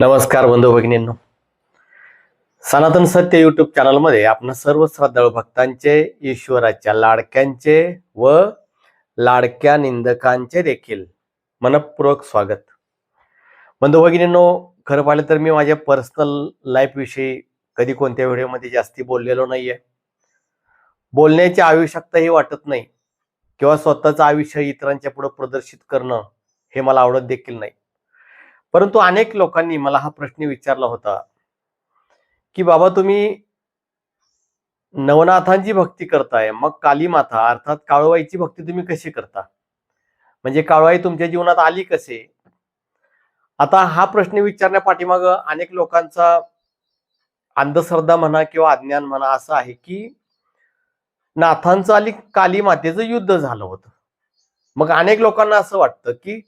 नमस्कार बंधू भगिनींनो. सनातन सत्य युट्यूब चॅनलमध्ये आपण सर्व श्रद्धाळू भक्तांचे ईश्वराच्या लाडक्यांचे व लाडक्या निंदकांचे देखील मनपूर्वक स्वागत. बंधू भगिनींनो खरं पाहिलं तर मी माझ्या पर्सनल लाईफविषयी कधी कोणत्या व्हिडिओमध्ये जास्ती बोललेलो नाहीये. बोलण्याची आवश्यकताही वाटत नाही किंवा स्वतःचं आयुष्य इतरांच्या पुढे प्रदर्शित करणं हे मला आवडत देखील नाही. परंतु अनेक लोकांनी मला हा प्रश्न विचारला होता की बाबा तुम्ही नवनाथांची भक्ती करताय मग काली माता अर्थात काळूबाईची भक्ती तुम्ही कशी करता? म्हणजे काळूबाई तुमच्या जीवनात आली कसे? आता हा प्रश्न विचारण्या पाठीमाग अनेक लोकांचा अंधश्रद्धा म्हणा किंवा अज्ञान म्हणा असं आहे की नाथांचं आणि काली मातेचं युद्ध झालं होतं. मग अनेक लोकांना असं वाटतं की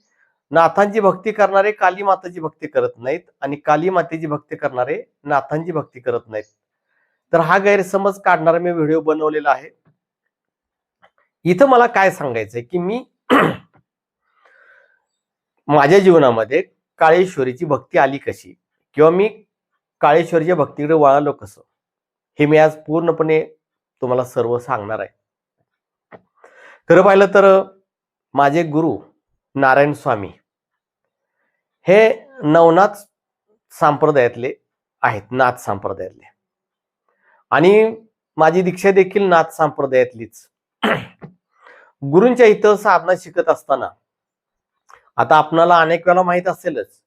नाथांची भक्ती करणारे काली माताची भक्ती करत नाहीत आणि काली मातेची भक्ती करणारे नाथांची भक्ती करत नाहीत. तर हा गैरसमज काढणारा मी व्हिडिओ बनवलेला आहे. इथं मला काय सांगायचंय की मी माझ्या जीवनामध्ये काळेश्वरीची भक्ती आली कशी? किंवा मी काळेश्वरीच्या भक्तीकडे वळालो कसं? हे मी आज पूर्णपणे तुम्हाला सर्व सांगणार आहे. खरं पाहिलं तर माझे गुरु नारायण स्वामी. हे नवनाथ संप्रदायातले आहेत नाथ संप्रदायातले. आणि माझी दीक्षा देखील नाथ संप्रदायातलीच. गुरूंच्या इथं साधना शिकत असताना आता आपणाला अनेक वेळा माहीत असेलच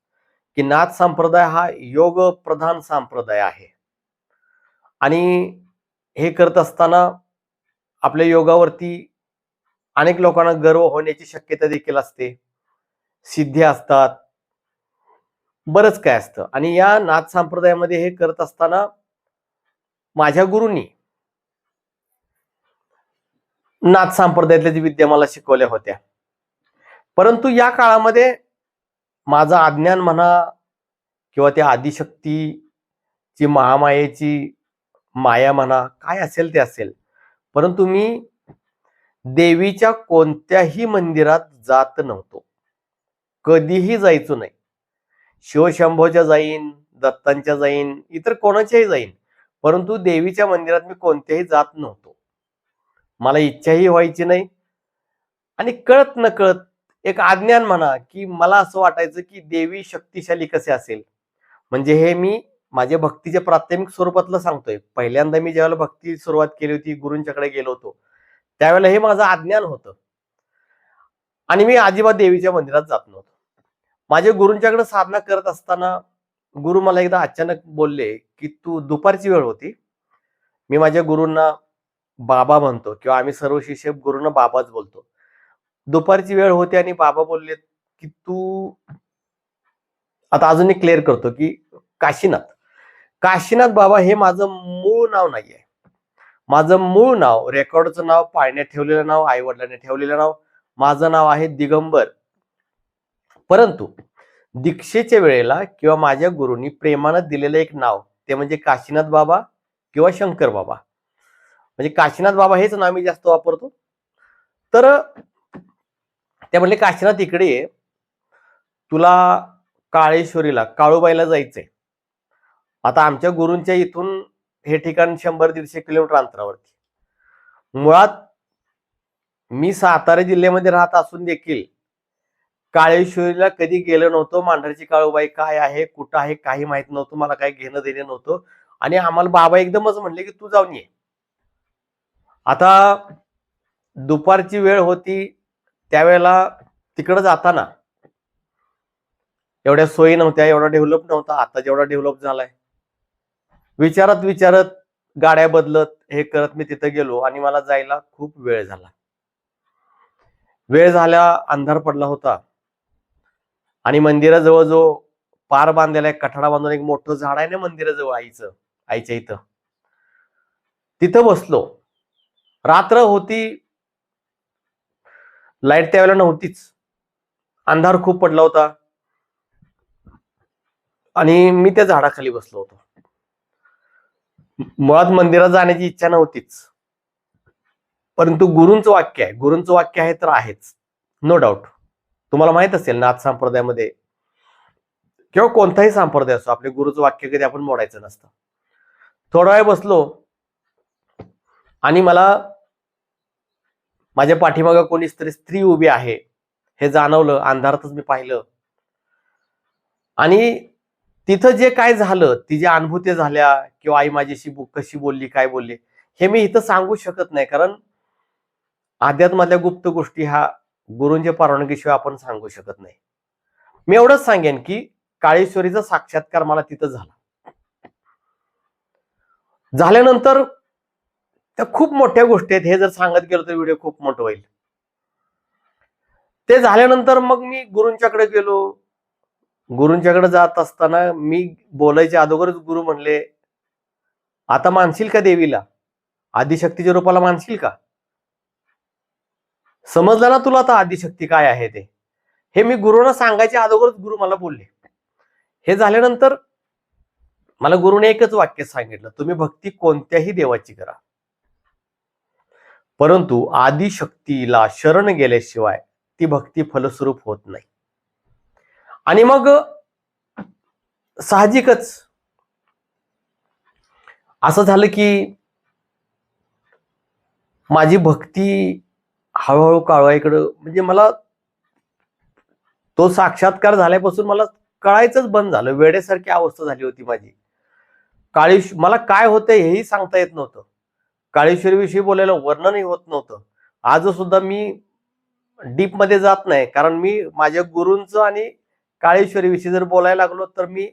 की नाथ संप्रदाय हा योग प्रधान संप्रदाय आहे. आणि हे करत असताना आपल्या योगावरती अनेक लोकांना गर्व होण्याची शक्यता देखील असते. सिद्धी असतात. बरंच काय असतं. आणि या नाथ संप्रदायामध्ये हे करत असताना माझ्या गुरुंनी नाथ संप्रदायातल्या जी विद्या मला शिकवल्या होत्या. परंतु या काळामध्ये माझं अज्ञान म्हणा किंवा त्या आदिशक्तीची महामायेची माया म्हणा काय असेल ते असेल. परंतु मी देवीच्या कोणत्याही मंदिरात जात नव्हतो. कधीही जायचो नाही. शिवशंभोच्या जाईन दत्तांच्या जाईन इतर कोणाच्याही जाईन परंतु देवीच्या मंदिरात मी कोणत्याही जात नव्हतो. मला इच्छाही व्हायची नाही. आणि कळत न कळत एक आज्ञान म्हणा की मला असं वाटायचं की देवी शक्तिशाली कसे असेल. म्हणजे हे मी माझ्या भक्तीच्या प्राथमिक स्वरूपातलं सांगतोय. पहिल्यांदा मी ज्यावेळेला भक्ती सुरुवात केली होती गुरूंच्याकडे गेलो होतो त्यावेळेला हे माझं अज्ञान होतं. आणि मी अजिबात देवीच्या मंदिरात जात नव्हतो. माझ्या गुरूंच्याकडे साधना करत असताना गुरु मला एकदा अचानक बोलले की तू दुपारची वेळ होती. मी माझ्या गुरूंना बाबा म्हणतो किंवा आम्ही सर्व शिष्य गुरूंना बाबाच बोलतो. दुपारची वेळ होती आणि बाबा बोलले की तू आता अजून एक क्लिअर करतो की काशीनाथ. काशीनाथ बाबा हे माझं मूळ नाव नाही आहे माझं मूळ नाव रेकॉर्डचं नाव पाळण्यात ठेवलेलं नाव आई वडिलांनी ठेवलेलं नाव माझं नाव आहे दिगंबर. परंतु दीक्षेच्या वेळेला किंवा माझ्या गुरुनी प्रेमानं दिलेलं एक नाव ते म्हणजे काशीनाथ बाबा किंवा शंकर बाबा. म्हणजे काशीनाथ बाबा हेच नाव मी जास्त वापरतो. तर ते म्हणले काशीनाथ इकडे ये. तुला काळेश्वरीला काळूबाईला जायचंय. आता आमच्या गुरूंच्या इथून हे ठिकाण शंभर दीडशे किलोमीटर अंतरावरती. मुळात मी सातारा जिल्ह्यामध्ये राहत असून देखील काळेश्वरीला कधी गेलो नव्हतो. मांढरची काळूबाई काय आहे कुठं आहे काही माहीत नव्हतं. मला काही घेणं देणं नव्हतं. आणि आम्हाला बाबा एकदमच म्हणले की तू जाऊन ये. आता दुपारची वेळ होती त्यावेळेला तिकडं जाताना एवढ्या सोयी नव्हत्या एवढा डेव्हलप नव्हता. आता जेवढा डेव्हलप झालाय विचारत विचारत गाड्या बदलत हे करत मी तिथं गेलो आणि मला जायला खूप वेळ झाला. वेळ झाल्या अंधार पडला होता. आणि मंदिराजवळ जो पार बांधलेला एक कठाडा बांधून एक मोठं झाड आहे ना मंदिराजवळ आईचं आईच्या इथं. तिथं बसलो. रात्र होती. लाइट त्यावेळेला नव्हतीच. अंधार खूप पडला होता. आणि मी त्या झाडाखाली बसलो होतो. मुळात मंदिरात जाण्याची इच्छा नव्हतीच. परंतु गुरुंचं वाक्य आहे. गुरुंचं वाक्य आहे तर आहेच. नो डाऊट तुम्हाला माहीत असेल नाथ संप्रदायामध्ये किंवा कोणताही संप्रदाय असो आपले गुरुचं वाक्य कधी आपण मोडायचं नसतं. थोडा वेळ बसलो आणि मला माझ्या पाठीमागं कोणीच तरी स्त्री उभी आहे हे जाणवलं अंधारातच मी पाहिलं. आणि तिथं जे काय झालं ती ज्या अनुभूती झाल्या किंवा आई माझ्याशी कशी बोलली काय बोलली हे मी इथं सांगू शकत नाही. कारण अध्यात्मातल्या गुप्त गोष्टी ह्या गुरूंच्या परवानगीशिवाय आपण सांगू शकत नाही. मी एवढंच सांगेन की काळेश्वरीचा साक्षात्कार मला तिथं झाला. झाल्यानंतर त्या खूप मोठ्या गोष्टी आहेत. हे जर सांगत गेलो तर व्हिडिओ खूप मोठं होईल. ते झाल्यानंतर मग मी गुरूंच्याकडे गेलो. गुरूंच्याकडे जात असताना मी बोलायच्या अगोदरच गुरु म्हणले आता मानशील का देवीला? आदिशक्तीच्या रूपाला मानशील का? समजलं ना तुला आता आदिशक्ती काय आहे ते? हे मी गुरुना सांगायच्या अगोदरच गुरु मला बोलले. हे झाल्यानंतर मला गुरुने एकच वाक्य सांगितलं तुम्ही भक्ती कोणत्याही देवाची करा. परंतु आदिशक्तीला शरण गेल्याशिवाय ती भक्ती फलस्वरूप होत नाही. आणि मग साहजिकच असं झालं की माझी भक्ती हळूहळू काळवाईकडं म्हणजे मला तो साक्षात्कार झाल्यापासून मला कळायचंच बंद झालं. वेळेसारखी अवस्था झाली होती माझी. काळेश मला काय होतं हेही सांगता येत नव्हतं. काळेश्वरीविषयी बोलायला वर्णनही होत नव्हतं. आज सुद्धा मी डीपमध्ये जात नाही कारण मी माझ्या गुरूंचं आणि काळेश्वरीविषयी जर बोलायला लागलो तर मी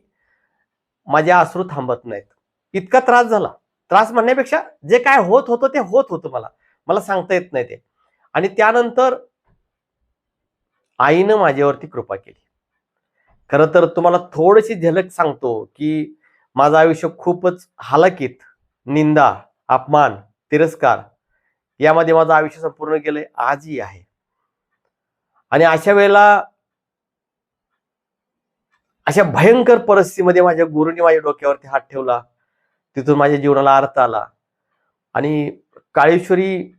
माझे अश्रू थांबत नाहीत. इतका त्रास झाला. त्रास म्हणण्यापेक्षा जे काय होत होतं ते होत होतं मला. मला सांगता येत नाही ते. आणि त्यानंतर आईनं माझ्यावरती कृपा केली. खरं तर तुम्हाला थोडीशी झलक सांगतो की माझं आयुष्य खूपच हालाकीत निंदा अपमान तिरस्कार यामध्ये माझं आयुष्य संपूर्ण गेलंय आजही आहे. आणि अशा वेळेला अशा भयंकर परिस्थितीमध्ये माझ्या गुरुने माझ्या डोक्यावरती हात ठेवला. तिथून माझ्या जीवनाला अर्थ आला. आणि काळेश्वरी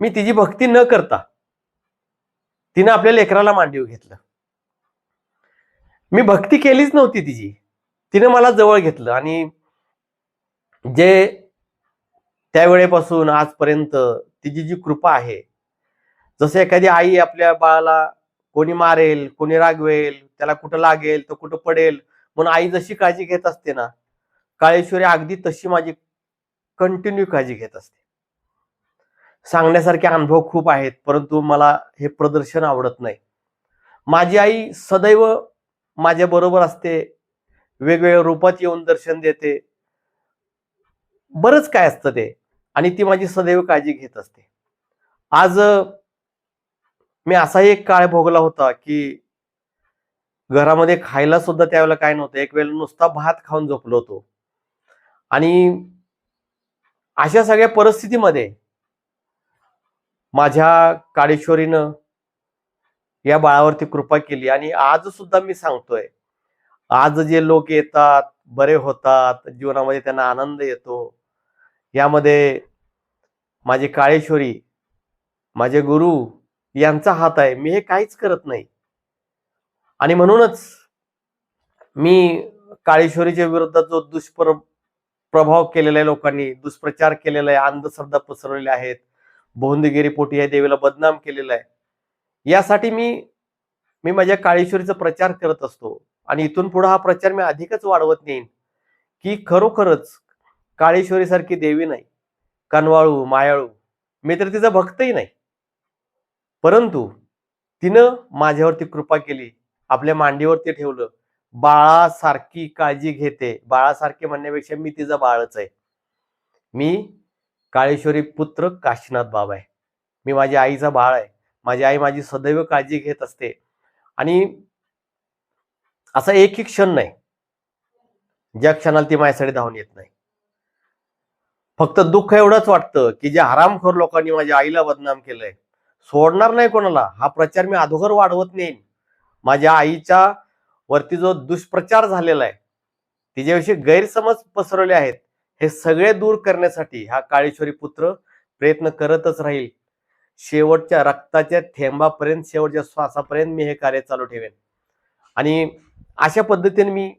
मी तिची भक्ती न करता तिनं आपल्या लेकराला मांडीव घेतलं. मी भक्ती केलीच नव्हती तिची. तिने मला जवळ घेतलं आणि जे त्यावेळेपासून आजपर्यंत तिची जी कृपा आहे जसं एखादी आई आपल्या बाळाला कोणी मारेल कोणी रागवेल त्याला कुठं लागेल तो कुठं पडेल? म्हणून आई जशी काळजी घेत असते ना काळेश्वरी अगदी तशी माझी कंटिन्यू काळजी घेत असते. सांगण्यासारखे अनुभव खूप आहेत परंतु मला हे प्रदर्शन आवडत नाही. माझी आई सदैव माझ्या बरोबर असते वेगवेगळ्या रूपात येऊन दर्शन देते. बरंच काय असतं ते आणि ती माझी सदैव काळजी घेत असते. आज मी असाही एक काळ भोगला होता की घरामध्ये खायला सुद्धा त्यावेळेला काय नव्हतं. एक वेळेला नुसता भात खाऊन झोपलो होतो. आणि अशा सगळ्या परिस्थितीमध्ये माझ्या काळेश्वरीनं या बाळावरती कृपा केली. आणि आज सुद्धा मी सांगतोय आज जे लोक येतात बरे होतात जीवनामध्ये त्यांना आनंद येतो. यामध्ये माझी काळेश्वरी माझे गुरु यांचा हात आहे. मी हे काहीच करत नाही. आणि म्हणूनच मी काळेश्वरीच्या विरोधात जो दुष्पर प्रभाव केलेला आहे लोकांनी दुष्प्रचार केलेला आहे अंधश्रद्धा पसरवलेल्या आहेत बोंदगिरी पोटी या देवीला बदनाम केलेला आहे यासाठी मी मी माझ्या काळेश्वरीचा प्रचार करत असतो. आणि इथून पुढे हा प्रचार मी अधिकच वाढवत नेईन की खरोखरच काळेश्वरीसारखी देवी नाही. कनवाळू मायाळू मी तर तिचा भक्तही नाही. परंतु तिनं माझ्यावरती कृपा केली. आपल्या मांडीवरती ठेवलं. बाळासारखी काळजी घेते. बाळासारखे म्हणण्यापेक्षा मी तिचा बाळच आहे. मी काळेश्वरी पुत्र काशीनाथ बाबा आहे. मी माझ्या आईचा बाळ आहे. माझी आई माझी सदैव काळजी घेत असते. आणि असा एकही क्षण नाही. ज्या क्षणाला ती माझ्यासाठी धावून येत नाही. फक्त दुःख एवढंच वाटतं की ज्या हरामखोर लोकांनी माझ्या आईला बदनाम केलंय. सोडणार नाही कोणाला. हा प्रचार मी अधोघर वाढवत नेईन. माझ्या आईच्या वरती जो दुष्प्रचार झालेला आहे तिच्याविषयी गैरसमज पसरवले आहेत हे सगळे दूर करण्यासाठी हा काळेश्वरी पुत्र प्रयत्न करतच राहील. शेवटच्या रक्ताच्या थेंबापर्यंत शेवटच्या श्वासापर्यंत मी हे कार्य चालू ठेवेन. आणि अशा पद्धतीने मी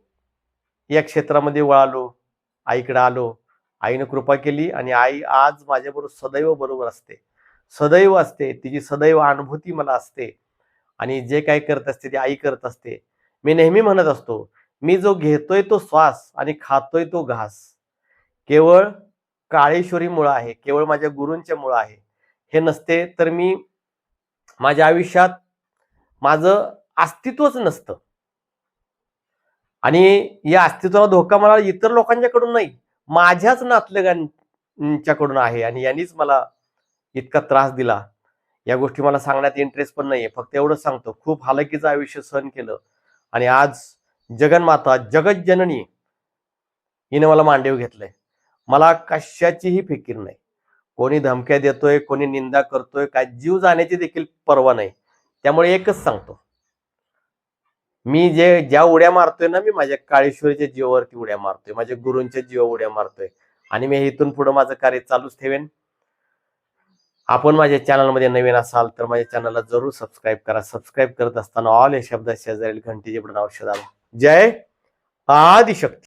या क्षेत्रामध्ये वळालो आईकडे आलो आईनं कृपा केली आणि आई आज माझ्याबरोबर सदैव बरोबर असते. सदैव असते तिची सदैव अनुभूती मला असते. आणि जे काय करत असते ते आई करत असते. मी नेहमी म्हणत असतो मी जो घेतोय तो श्वास आणि खातोय तो घास. केवळ काळेश्वरी मुळं आहे केवळ माझ्या गुरूंच्या मुळं आहे. हे नसते तर मी माझ्या आयुष्यात माझं अस्तित्वच नसतं. आणि या अस्तित्वाला धोका मला इतर लोकांच्याकडून नाही माझ्याच नातलगांच्याकडून आहे आणि यांनीच मला इतका त्रास दिला. या गोष्टी मला सांगण्यात इंटरेस्ट पण नाहीये. फक्त एवढंच सांगतो खूप हालकीचं आयुष्य सहन केलं आणि आज जगनमाता जगत जननी हिने मला मांडीव घेतलंय. मला कशाचीही फिकीर नाही. कोणी धमक्या देतोय कोणी निंदा करतोय काय जीव जाण्याची देखील पर्वा नाही. त्यामुळे एकच सांगतो. मी जे ज्या उड्या मारतोय ना मी माझ्या काळेश्वरीच्या जीवावरती उड्या मारतोय माझ्या गुरूंच्या जीवावर उड्या मारतोय. आणि मी इथून पुढे माझं कार्य चालूच ठेवेन. आपण माझ्या चॅनलमध्ये नवीन असाल तर माझ्या चॅनलला जरूर सबस्क्राईब करा. सबस्क्राईब करत असताना ऑल या शब्दात शेजारील घंटीचे बटन औषध आला. जय आदिशक्ती.